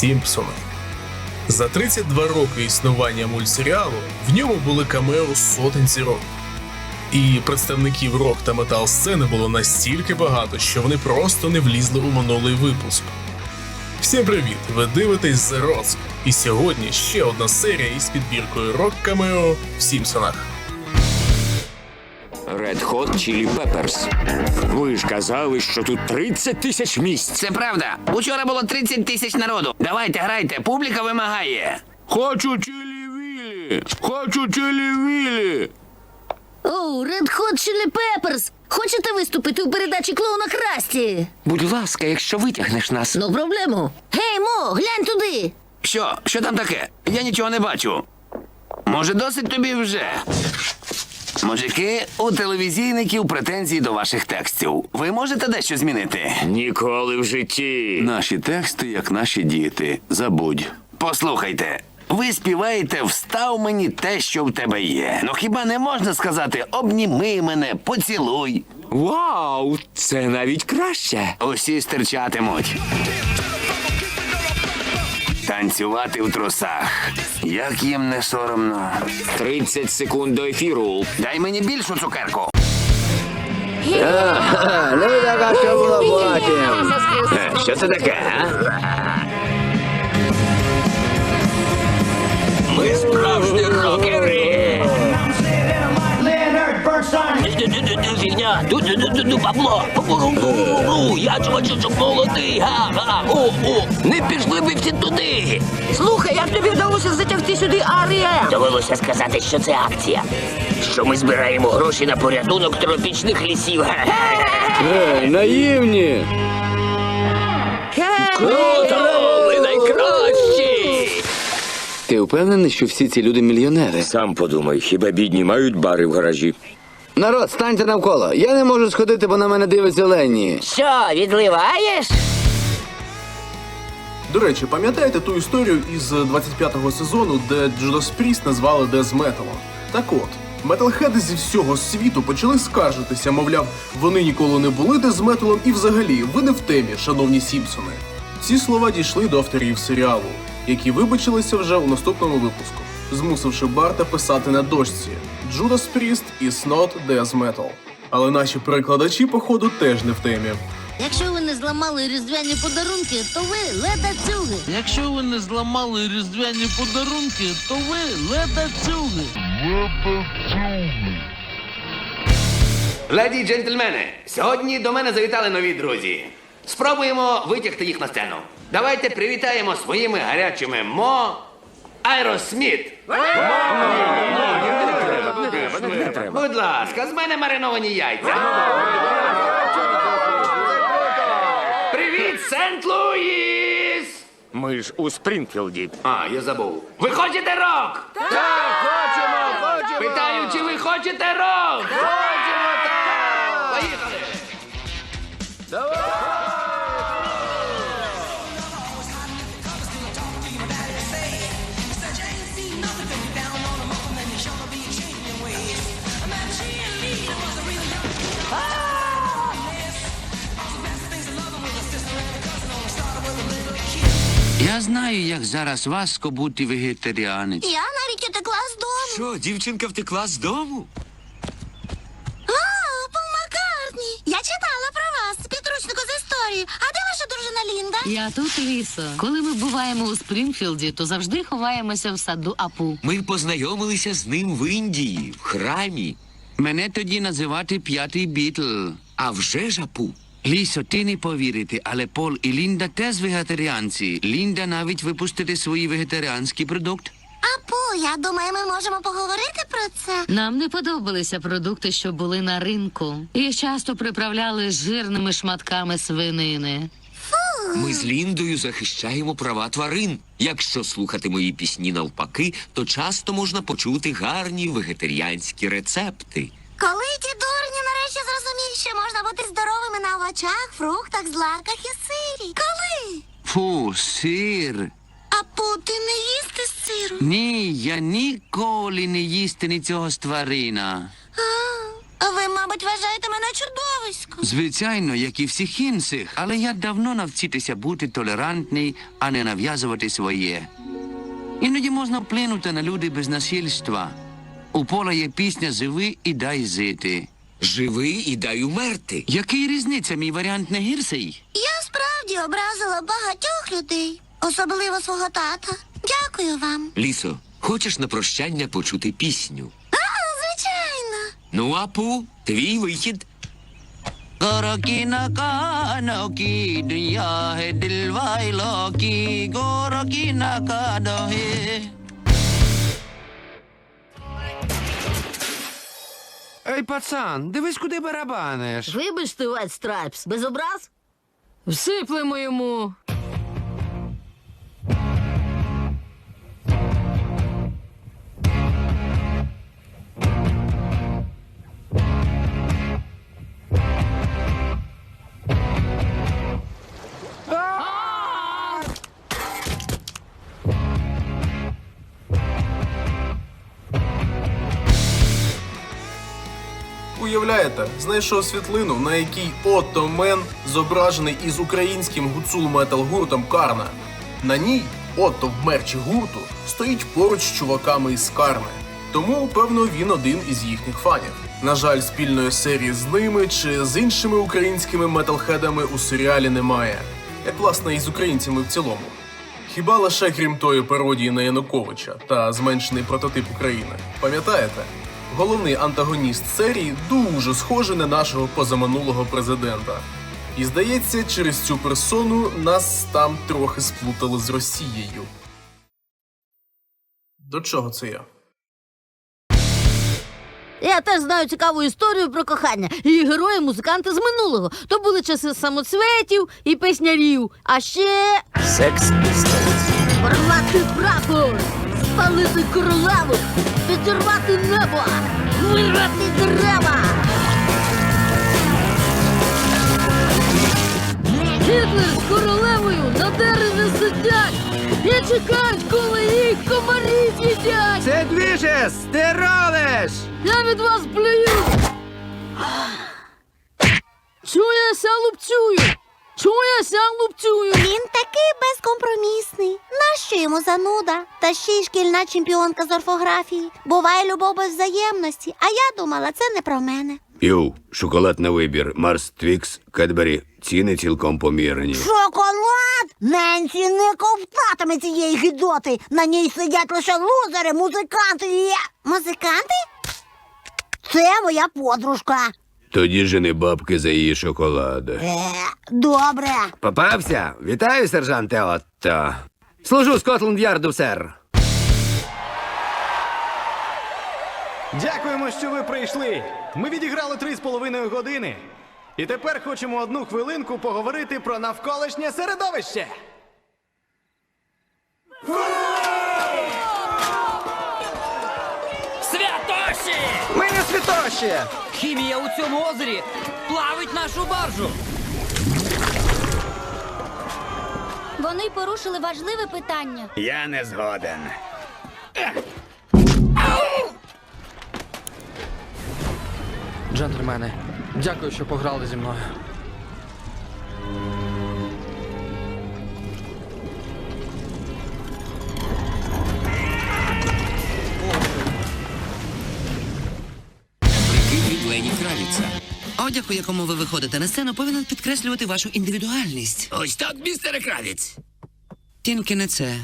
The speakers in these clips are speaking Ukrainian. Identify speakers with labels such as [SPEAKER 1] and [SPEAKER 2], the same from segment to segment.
[SPEAKER 1] Сімпсони. За 32 роки існування мультсеріалу в ньому були камео сотень зірок. І представників рок та метал сцени було настільки багато, що вони просто не влізли у минулий випуск. Всім привіт! Ви дивитесь The Rock. І сьогодні ще одна серія із підбіркою рок камео в Сімпсонах.
[SPEAKER 2] Red Hot Chili Peppers. Ви ж казали, що тут 30 тисяч місць.
[SPEAKER 3] Це правда. Учора було 30 тисяч народу. Давайте грайте, публіка вимагає.
[SPEAKER 2] Хочу чилі-вілі! Хочу чилі-вілі!
[SPEAKER 4] Оу, Red Hot Chili Peppers! Хочете виступити у передачі клоуна Красті?
[SPEAKER 2] Будь ласка, якщо витягнеш нас.
[SPEAKER 4] Ну, проблему. Гей, Мо, глянь туди!
[SPEAKER 3] Що? Що там таке? Я нічого не бачу. Може, досить тобі вже? Мужики, у телевізійників претензії до ваших текстів. Ви можете дещо змінити?
[SPEAKER 2] Ніколи в житті.
[SPEAKER 3] Наші тексти, як наші діти. Забудь. Послухайте. Ви співаєте Встав мені те, що в тебе є. Ну хіба не можна сказати обніми мене, поцілуй.
[SPEAKER 2] Вау! Це навіть краще.
[SPEAKER 3] Усі стирчатимуть. Танцювати в трусах. Як їм не соромно.
[SPEAKER 2] 30 секунд до ефіру.
[SPEAKER 3] Дай мені більшу цукерку.
[SPEAKER 2] Ну така, що було потім. Що це таке, а? Ми справжні рокери.
[SPEAKER 5] Leonard
[SPEAKER 6] Фігня, ду бабло. Бу-бу-бу-бу-бу. Я чувачу, що молодий. Га, га, о, о. Не пішли ви всі туди.
[SPEAKER 4] Слухай, як тобі вдалося затягти сюди Арія?
[SPEAKER 6] Довелося сказати, що це акція. Що ми збираємо гроші на порятунок тропічних лісів.
[SPEAKER 2] Ей, наївні.
[SPEAKER 6] Круто! Ви найкращі!
[SPEAKER 7] Ти впевнений, що всі ці люди мільйонери?
[SPEAKER 2] Сам подумай, хіба бідні мають бари в гаражі?
[SPEAKER 7] Народ, станьте навколо. Я не можу сходити, бо на мене дивиться Ленні.
[SPEAKER 6] Що, відливаєш?
[SPEAKER 1] До речі, пам'ятаєте ту історію із 25-го сезону, де Judas Priest назвали Дез Металом? Так от, металхеди зі всього світу почали скаржитися, мовляв, вони ніколи не були Дез Металом і взагалі ви не в темі, шановні Сімпсони. Ці слова дійшли до авторів серіалу, які вибачилися вже у наступному випуску, змусивши Барта писати на дошці Judas Priest is not Death Metal. Але наші перекладачі, походу, теж не в темі.
[SPEAKER 4] Якщо ви не зламали різдвяні подарунки, то ви леда цюги.
[SPEAKER 8] Якщо ви не зламали різдвяні подарунки, то ви леда цюги.
[SPEAKER 3] Леді й джентльмени, сьогодні до мене завітали нові друзі. Спробуємо витягти їх на сцену. Давайте привітаємо своїми гарячими мо Айросміт. Будь ласка, з мене мариновані яйця. Привіт, Сент-Луїс!
[SPEAKER 2] Ми ж у Спрінфілді.
[SPEAKER 3] А, я забув. Ви хочете рок? Так, хочемо, хочемо. Питаю, чи ви хочете рок? Хочемо, так. Поїхали.
[SPEAKER 9] Я знаю, як зараз важко бути вегетаріанець.
[SPEAKER 4] Я навіть утекла з дому.
[SPEAKER 2] Що, дівчинка втекла з дому?
[SPEAKER 4] А, Пол Маккартні. Я читала про вас з підручнику з історії. А де ваша дружина Лінда?
[SPEAKER 10] Я тут лісо. Коли ми буваємо у Спрінфілді, то завжди ховаємося в саду Апу.
[SPEAKER 9] Ми познайомилися з ним в Індії, в храмі. Мене тоді називати п'ятий бітл. А вже ж апу. Лісо, ти не повірите, але Пол і Лінда теж вегетаріанці. Лінда навіть випустити свій вегетаріанський продукт.
[SPEAKER 4] Апу, я думаю, ми можемо поговорити про це.
[SPEAKER 10] Нам не подобалися продукти, що були на ринку. Їх часто приправляли жирними шматками свинини.
[SPEAKER 9] Ми з Ліндою захищаємо права тварин. Якщо слухати мої пісні навпаки, то часто можна почути гарні вегетаріанські рецепти.
[SPEAKER 4] Коли ті дурні нарешті зрозуміють, що можна бути здоровими на овочах, фруктах, злаках і сирі. Коли?
[SPEAKER 9] Фу, сир.
[SPEAKER 4] Апу, ти не їсти сиру?
[SPEAKER 9] Ні, я ніколи не їстиму цього з тварина.
[SPEAKER 4] А, Ви, мабуть, вважаєте мене чудовиськом.
[SPEAKER 9] Звичайно, як і всіх інших, але я давно навчитися бути толерантний, а не нав'язувати своє. Іноді можна вплинути на люди без насильства. У пола є пісня Живи і дай жити.
[SPEAKER 6] Живи і дай умерти.
[SPEAKER 9] Який різниця, мій варіант не гірший?
[SPEAKER 4] Я справді образила багатьох людей, особливо свого тата. Дякую вам.
[SPEAKER 6] Лісо, хочеш на прощання почути пісню?
[SPEAKER 4] А, звичайно.
[SPEAKER 6] Ну, апу, твій вихід.
[SPEAKER 9] Gorakina kano ki dunya hai dil
[SPEAKER 7] Ей, пацан, дивись, куди барабаниш.
[SPEAKER 10] Вибачте, Вайт Страйпс, без образ? Всиплемо йому.
[SPEAKER 1] Уявляєте, знайшов світлину, на якій Отто Мен зображений із українським гуцул метал гуртом Карна. На ній Отто в мерчі гурту стоїть поруч з чуваками із Карни. Тому, певно, він один із їхніх фанів. На жаль, спільної серії з ними чи з іншими українськими металхедами у серіалі немає, як власне і з українцями в цілому. Хіба лише крім тої пародії на Януковича та зменшений прототип України. Пам'ятаєте? Головний антагоніст серії дуже схожий на нашого позаминулого президента. І здається, через цю персону нас там трохи сплутали з Росією. До чого це я?
[SPEAKER 10] Я теж знаю цікаву історію про кохання. Її герої музиканти з минулого. То були часи самоцветів і песнярів. А ще
[SPEAKER 2] Секс
[SPEAKER 10] порвати прапор, спалити королеву, підірвати небо, вирвати дерева. Гітлер з королевою на дереві сидять і чекають, коли їх комарі з'їдять.
[SPEAKER 7] Це двіжес, ти ролиш!
[SPEAKER 10] Я від вас плюю. Чуєся, лупцюю. Чуєся, лупцюю.
[SPEAKER 4] Він. Йому зануда? Та ще й шкільна чемпіонка з орфографії. Буває любов без взаємності, а я думала, це не про мене.
[SPEAKER 7] Йоу, шоколад на вибір. Марс Твікс, Кедбері. Ціни цілком помірні.
[SPEAKER 4] Шоколад! Ненсі не ковтатиме цієї гидоти. На ній сидять лише лузери, музиканти і. Музиканти? Це моя подружка.
[SPEAKER 7] Тоді жени бабки за її шоколад.
[SPEAKER 4] Е, добре.
[SPEAKER 7] Попався? Вітаю, сержанте Отто. Служу Скотланд-Ярду, сер.
[SPEAKER 11] Дякуємо, що ви прийшли. Ми відіграли три з половиною години. І тепер хочемо одну хвилинку поговорити про навколишнє середовище.
[SPEAKER 6] Святоші!
[SPEAKER 11] Ми не святоші!
[SPEAKER 6] Хімія у цьому озері плавить нашу баржу.
[SPEAKER 4] Вони порушили важливе питання.
[SPEAKER 7] Я не згоден.
[SPEAKER 11] Джентльмени, дякую, що пограли зі мною.
[SPEAKER 3] У якому ви виходите на сцену, повинен підкреслювати вашу індивідуальність.
[SPEAKER 6] Ось так, містере Кравіц.
[SPEAKER 3] Тільки не це.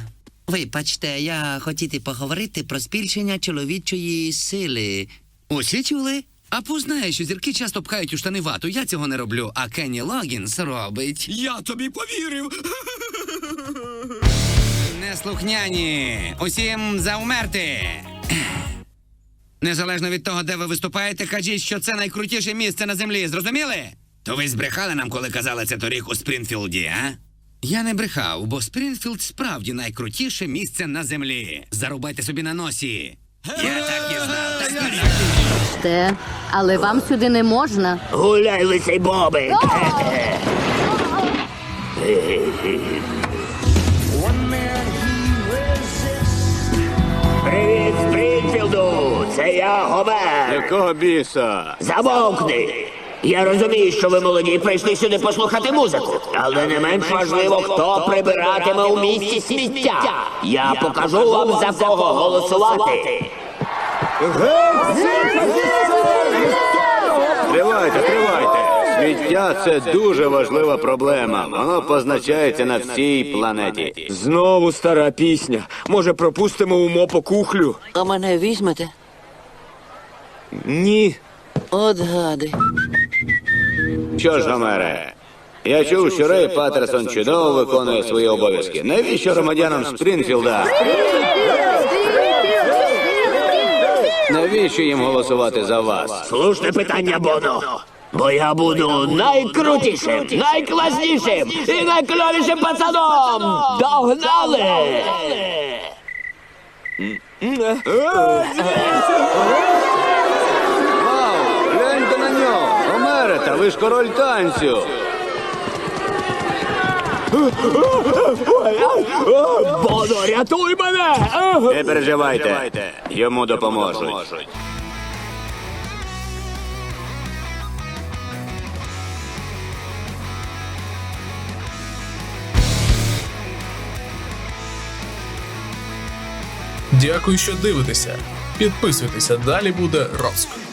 [SPEAKER 3] Вибачте, я хотіти поговорити про збільшення чоловічої сили. Усі чули? А познає, що зірки часто пхають у штани вату. Я цього не роблю, а Кенні Логінс робить.
[SPEAKER 6] Я тобі повірив.
[SPEAKER 3] Неслухняні! Усім заумерти! Незалежно від того, де ви виступаєте, кажіть, що це найкрутіше місце на землі, зрозуміли? То ви збрехали нам, коли казали це торік у Спрінфілді, а? Я не брехав, бо Спрінфілд справді найкрутіше місце на землі. Зарубайте собі на носі. Я так і знав. Так і знав.
[SPEAKER 10] Те, але вам сюди не можна.
[SPEAKER 6] Гуляй, лисий бобик. це я Гомер.
[SPEAKER 7] Якого біса?
[SPEAKER 6] Замовкни! Я розумію, що ви молоді прийшли сюди послухати музику, але не менш важливо, хто прибиратиме у місті сміття. Я покажу вам за кого голосувати.
[SPEAKER 7] Тривайте, тривайте. Сміття це дуже важлива проблема. Воно позначається на всій планеті.
[SPEAKER 2] Знову стара пісня. Може, пропустимо умо по кухлю?
[SPEAKER 6] А мене візьмете?
[SPEAKER 2] Ні.
[SPEAKER 6] От гади.
[SPEAKER 7] Що ж, Гомере? Я чув, що Рей Патерсон чудово виконує свої обов'язки. Навіщо громадянам Спрінфілда? Навіщо їм голосувати за вас?
[SPEAKER 6] Слушне питання, Боно. Бо я буду найкрутішим, найкласнішим і найкльовішим пацаном. Догнали!
[SPEAKER 7] Вау! Гомере, ви ж король танцю!
[SPEAKER 6] Боно, рятуй мене!
[SPEAKER 7] Не переживайте, йому допоможуть.
[SPEAKER 1] Дякую, що дивитеся. Підписуйтеся, далі буде розквіт.